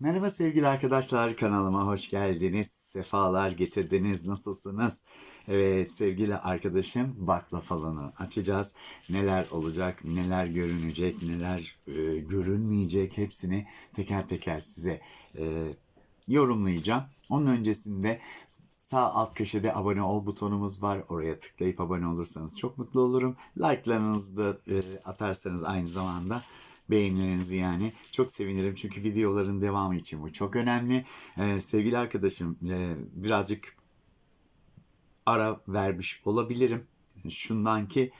Merhaba sevgili arkadaşlar kanalıma hoş geldiniz. Sefalar getirdiniz. Nasılsınız? Evet sevgili arkadaşım bakla falanı açacağız. Neler olacak, neler görünecek, neler e, görünmeyecek hepsini teker teker size e, yorumlayacağım. Onun öncesinde sağ alt köşede abone ol butonumuz var. Oraya tıklayıp abone olursanız çok mutlu olurum. Like'larınızı da e, atarsanız aynı zamanda beğenilerinizi yani çok sevinirim. Çünkü videoların devamı için bu çok önemli. E, sevgili arkadaşım e, birazcık ara vermiş olabilirim. Şundan ki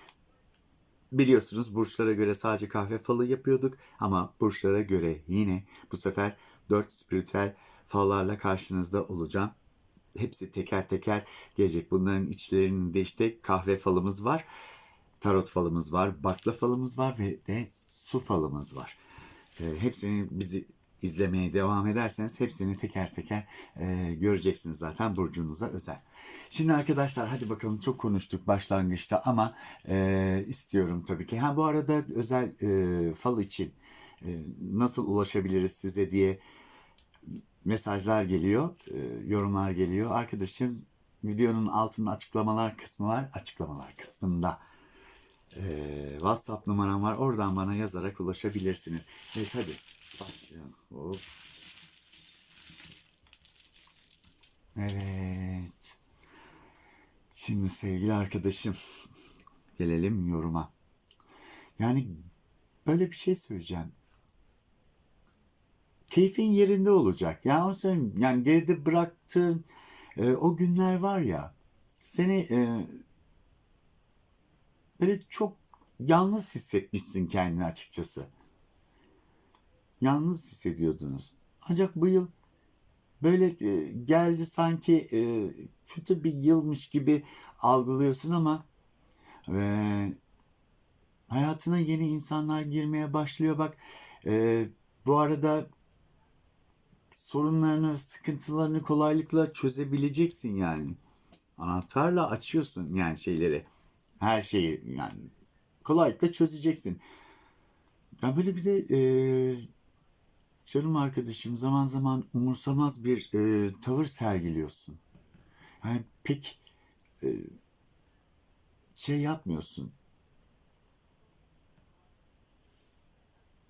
biliyorsunuz burçlara göre sadece kahve falı yapıyorduk ama burçlara göre yine bu sefer 4 spiritüel fallarla karşınızda olacağım. Hepsi teker teker gelecek. Bunların içlerinde işte kahve falımız var, tarot falımız var, bakla falımız var ve de su falımız var. E, hepsini bizi izlemeye devam ederseniz hepsini teker teker e, göreceksiniz zaten burcunuza özel. Şimdi arkadaşlar hadi bakalım çok konuştuk başlangıçta ama e, istiyorum tabii ki. Ha bu arada özel e, fal için e, nasıl ulaşabiliriz size diye mesajlar geliyor, e, yorumlar geliyor. Arkadaşım videonun altında açıklamalar kısmı var. Açıklamalar kısmında e, WhatsApp numaram var. Oradan bana yazarak ulaşabilirsiniz. Evet hadi. Hop. Evet. Şimdi sevgili arkadaşım gelelim yoruma. Yani böyle bir şey söyleyeceğim. Keyfin yerinde olacak. Ya o sen yani geride bıraktığın e, o günler var ya seni e, böyle çok yalnız hissetmişsin kendini açıkçası. Yalnız hissediyordunuz. Ancak bu yıl böyle e, geldi sanki e, kötü bir yılmış gibi algılıyorsun ama e, hayatına yeni insanlar girmeye başlıyor. Bak bu arada sorunlarını, sıkıntılarını kolaylıkla çözebileceksin yani. Anahtarla açıyorsun yani şeyleri. Her şeyi yani kolaylıkla çözeceksin. Ben böyle bir de e, canım arkadaşım zaman zaman umursamaz bir e, tavır sergiliyorsun. Yani pek e, şey yapmıyorsun.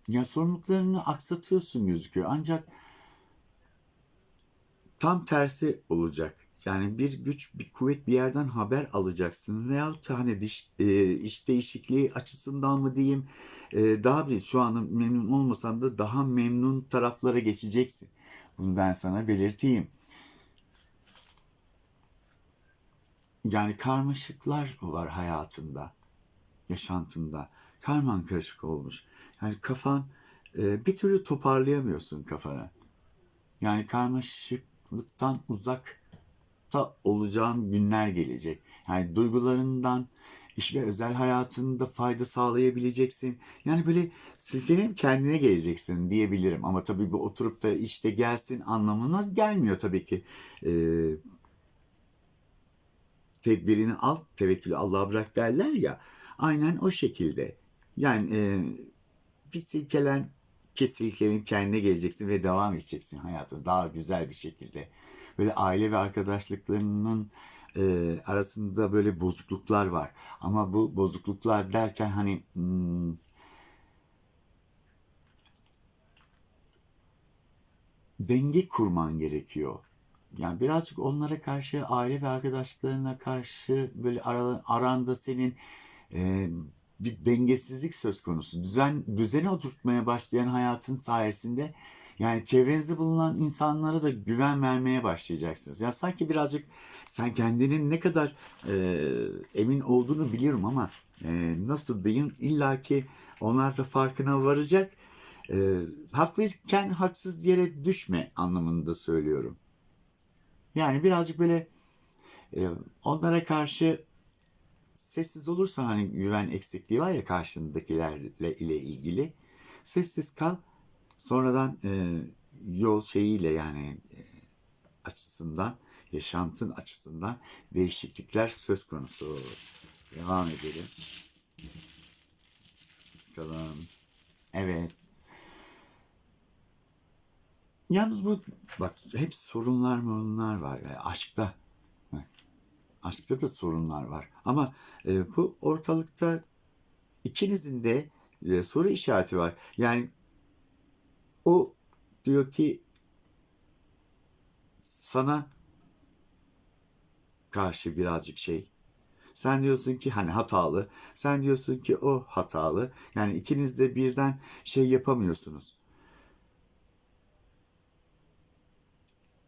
Ya sorumluluklarını aksatıyorsun gözüküyor. Ancak tam tersi olacak. Yani bir güç, bir kuvvet bir yerden haber alacaksın. Veyahut hani diş, e, iş değişikliği açısından mı diyeyim e, daha bir şu anda memnun olmasan da daha memnun taraflara geçeceksin. Bunu ben sana belirteyim. Yani karmaşıklar var hayatında, yaşantında. Karman karışık olmuş. Yani kafan e, bir türlü toparlayamıyorsun kafanı. Yani karmaşıklıktan uzakta olacağın günler gelecek. Yani duygularından, iş ve özel hayatında fayda sağlayabileceksin. Yani böyle silkelenip kendine geleceksin diyebilirim. Ama tabii bu oturup da işte gelsin anlamına gelmiyor tabii ki. Ee, tedbirini al, tevekkülü Allah'a bırak derler ya. Aynen o şekilde. Yani e, bir silkelen, kesilkelenip kendine geleceksin ve devam edeceksin hayatına daha güzel bir şekilde. Böyle aile ve arkadaşlıklarının e, arasında böyle bozukluklar var. Ama bu bozukluklar derken hani hmm, denge kurman gerekiyor. Yani birazcık onlara karşı, aile ve arkadaşlarına karşı böyle ara- aranda senin e, bir dengesizlik söz konusu. Düzen düzene oturtmaya başlayan hayatın sayesinde yani çevrenizde bulunan insanlara da güven vermeye başlayacaksınız. Ya sanki birazcık sen kendinin ne kadar e, emin olduğunu biliyorum ama e, nasıl diyeyim illaki onlar da farkına varacak. E, haklıyken haksız yere düşme anlamında söylüyorum. Yani birazcık böyle e, onlara karşı sessiz olursan hani güven eksikliği var ya karşındakilerle ile ilgili. Sessiz kal. Sonradan e, yol şeyiyle yani e, açısından, yaşantın açısından değişiklikler söz konusu. Devam edelim. Bakalım. Evet. Yalnız bu bak hep sorunlar sorunlar var. Yani aşkta. Aşkta da sorunlar var. Ama e, bu ortalıkta ikinizin de e, soru işareti var. Yani o diyor ki sana karşı birazcık şey. Sen diyorsun ki hani hatalı. Sen diyorsun ki o hatalı. Yani ikiniz de birden şey yapamıyorsunuz.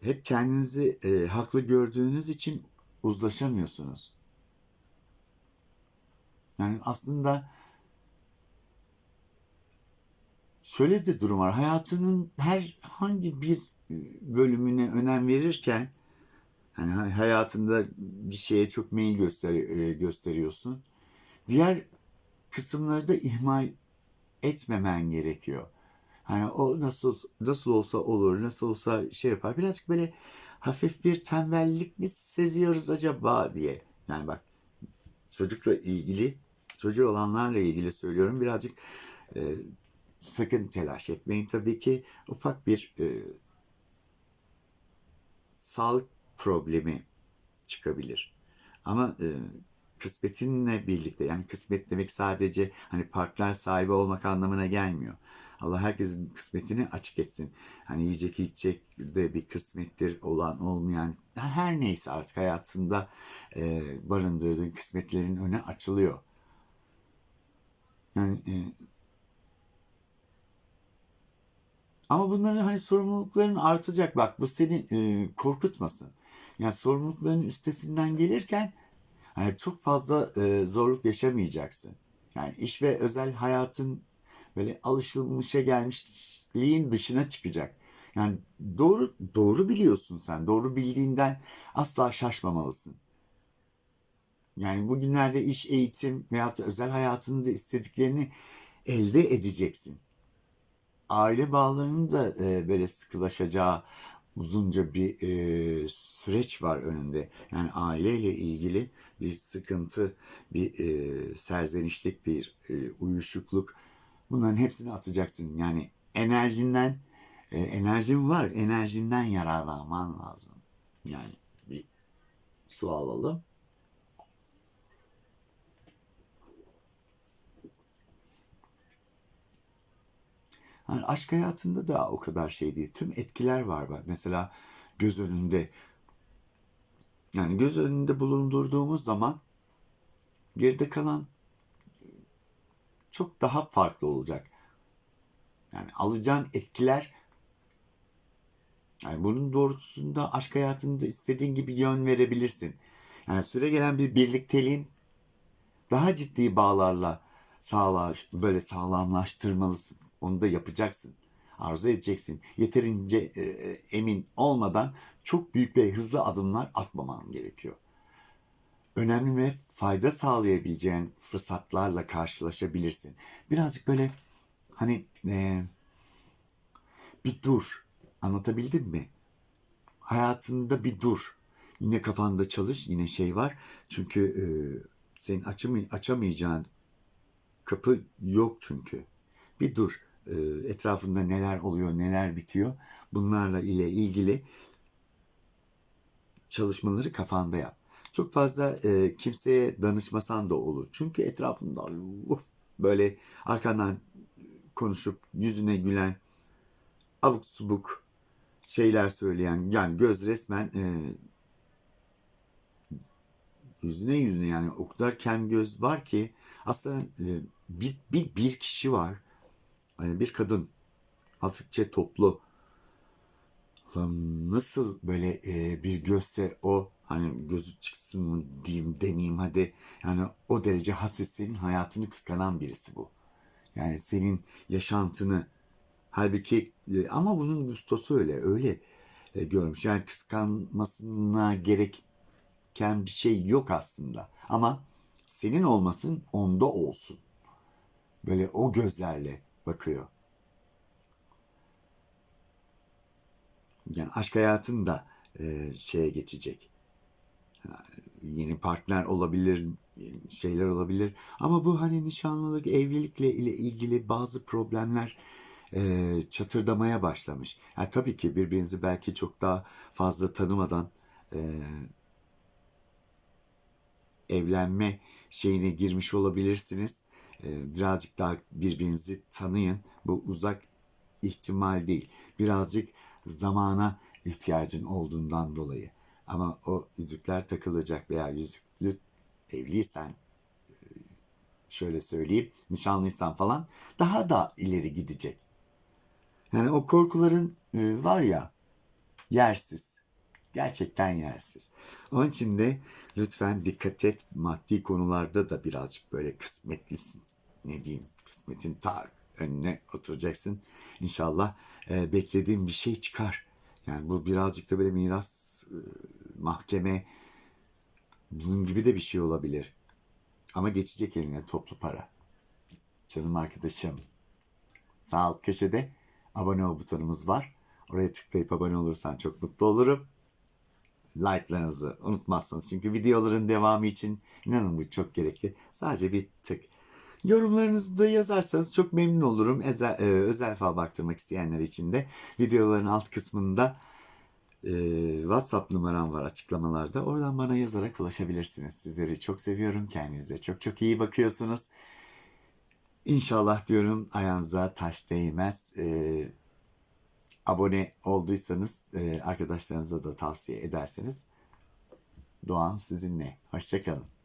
Hep kendinizi e, haklı gördüğünüz için uzlaşamıyorsunuz. Yani aslında şöyle de durum var. Hayatının herhangi bir e, bölümüne önem verirken hani hay- hayatında bir şeye çok meyil göster e, gösteriyorsun. Diğer kısımları da ihmal etmemen gerekiyor. Hani o nasıl nasıl olsa olur, nasıl olsa şey yapar. Birazcık böyle hafif bir tembellik mi seziyoruz acaba diye. Yani bak çocukla ilgili, çocuğu olanlarla ilgili söylüyorum. Birazcık e, sakın telaş etmeyin. Tabii ki ufak bir e, sağlık problemi çıkabilir. Ama e, kısmetinle birlikte yani kısmet demek sadece hani partner sahibi olmak anlamına gelmiyor. Allah herkesin kısmetini açık etsin. Hani yiyecek içecek de bir kısmettir olan olmayan her neyse artık hayatında e, barındırdığın kısmetlerin önü açılıyor. Yani e, Ama bunların hani sorumlulukların artacak. Bak bu seni e, korkutmasın. Yani sorumlulukların üstesinden gelirken hani çok fazla e, zorluk yaşamayacaksın. Yani iş ve özel hayatın böyle alışılmışa gelmişliğin dışına çıkacak. Yani doğru doğru biliyorsun sen. Doğru bildiğinden asla şaşmamalısın. Yani bugünlerde iş, eğitim veyahut da özel hayatında istediklerini elde edeceksin aile bağlarının da e, böyle sıkılaşacağı uzunca bir e, süreç var önünde. Yani aileyle ilgili bir sıkıntı, bir e, serzenişlik, bir e, uyuşukluk. Bunların hepsini atacaksın. Yani enerjinden, e, enerjin var, enerjinden yararlanman lazım. Yani bir su alalım. Yani aşk hayatında da o kadar şey değil. Tüm etkiler var. Bak Mesela göz önünde yani göz önünde bulundurduğumuz zaman geride kalan çok daha farklı olacak. Yani alacağın etkiler yani bunun doğrultusunda aşk hayatında istediğin gibi yön verebilirsin. Yani süre gelen bir birlikteliğin daha ciddi bağlarla sağlar, böyle sağlamlaştırmalısın. Onu da yapacaksın. Arzu edeceksin. Yeterince e, emin olmadan çok büyük ve hızlı adımlar atmaman gerekiyor. Önemli ve fayda sağlayabileceğin fırsatlarla karşılaşabilirsin. Birazcık böyle hani e, bir dur. Anlatabildim mi? Hayatında bir dur. Yine kafanda çalış, yine şey var. Çünkü e, senin açamay- açamayacağın kapı yok çünkü. Bir dur. E, etrafında neler oluyor, neler bitiyor. Bunlarla ile ilgili çalışmaları kafanda yap. Çok fazla e, kimseye danışmasan da olur. Çünkü etrafında uh, böyle arkandan konuşup yüzüne gülen abuk subuk şeyler söyleyen yani göz resmen e, yüzüne yüzüne yani o kadar kem göz var ki aslında e, bir, bir, bir kişi var e, bir kadın hafifçe toplu nasıl böyle e, bir gözse o hani gözü çıksın mı diyeyim demeyeyim hadi yani o derece haset senin hayatını kıskanan birisi bu. Yani senin yaşantını halbuki e, ama bunun gustosu öyle öyle e, görmüş. Yani kıskanmasına gereken bir şey yok aslında. Ama senin olmasın onda olsun. Böyle o gözlerle bakıyor. Yani aşk hayatın da e, şeye geçecek. Yeni partner olabilir, şeyler olabilir. Ama bu hani nişanlılık, evlilikle ile ilgili bazı problemler e, çatırdamaya başlamış. Ha, tabii ki birbirinizi belki çok daha fazla tanımadan e, evlenme şeyine girmiş olabilirsiniz. E, birazcık daha birbirinizi tanıyın. Bu uzak ihtimal değil. Birazcık zamana ihtiyacın olduğundan dolayı. Ama o yüzükler takılacak veya yüzüklü evliysen şöyle söyleyeyim nişanlıysan falan daha da ileri gidecek. Yani o korkuların e, var ya yersiz. Gerçekten yersiz. Onun için de lütfen dikkat et. Maddi konularda da birazcık böyle kısmetlisin. Ne diyeyim? Kısmetin ta önüne oturacaksın. İnşallah e, beklediğin bir şey çıkar. Yani bu birazcık da böyle miras, e, mahkeme, bunun gibi de bir şey olabilir. Ama geçecek eline toplu para. Canım arkadaşım. Sağ alt köşede abone ol butonumuz var. Oraya tıklayıp abone olursan çok mutlu olurum. Like'larınızı unutmazsınız. Çünkü videoların devamı için inanın bu çok gerekli. Sadece bir tık. Yorumlarınızı da yazarsanız çok memnun olurum. Özel, e, özel fal baktırmak isteyenler için de videoların alt kısmında e, WhatsApp numaram var açıklamalarda. Oradan bana yazarak ulaşabilirsiniz. Sizleri çok seviyorum. Kendinize çok çok iyi bakıyorsunuz. İnşallah diyorum ayağınıza taş değmez. E, abone olduysanız e, arkadaşlarınıza da tavsiye ederseniz duam sizinle. Hoşçakalın.